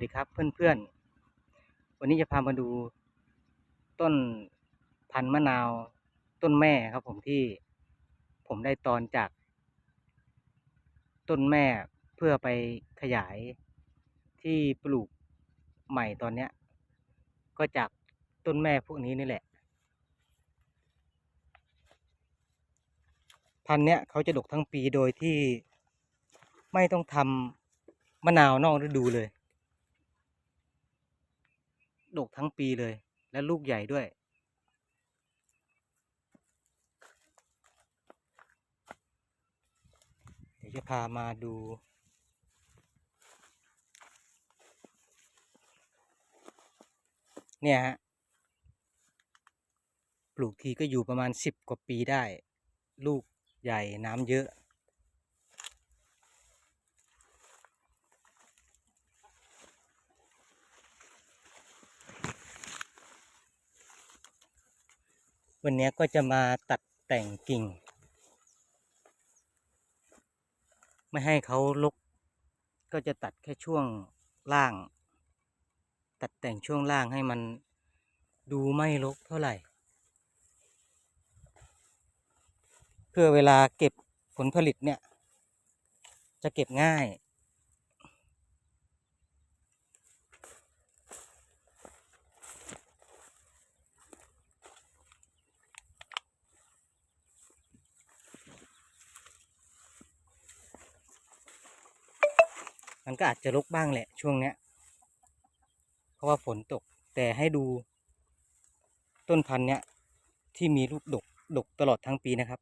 วัสดีครับเพื่อนๆ วันนี้จะพามาดู ต้นพันธุ์มะนาว ต้นแม่ครับผมที่ผมได้ตอนจาก ต้นแม่เพื่อไปขยายที่ปลูกใหม่ตอนเนี้ย ก็จากต้นแม่พวกนี้นี่แหละ พันธุ์เนี้ยเขาจะดกทั้งปีโดยที่ไม่ต้องทำมะนาวนอกฤดูเลย ดกทั้งปีเลย และลูกใหญ่ด้วย เดี๋ยวจะพามาดูเนี่ยฮะ ปลูกทีก็อยู่ประมาณสิบกว่าปีได้ ลูกใหญ่น้ำเยอะ วันนี้ก็จะมาตัดแต่งกิ่ง ไม่ให้เขาลก ก็จะตัดแค่ช่วงล่าง ตัดแต่งช่วงล่างให้มันดูไม่รกเท่าไหร่ เพื่อเวลาเก็บผลผลิตเนี่ย จะเก็บง่าย มันก็อาจจะรกบ้างแหละช่วงเนี้ย เพราะว่าฝนตก แต่ให้ดู ต้นพันธุ์เนี้ยที่มีลูกดกดกตลอดทั้งปีนะครับ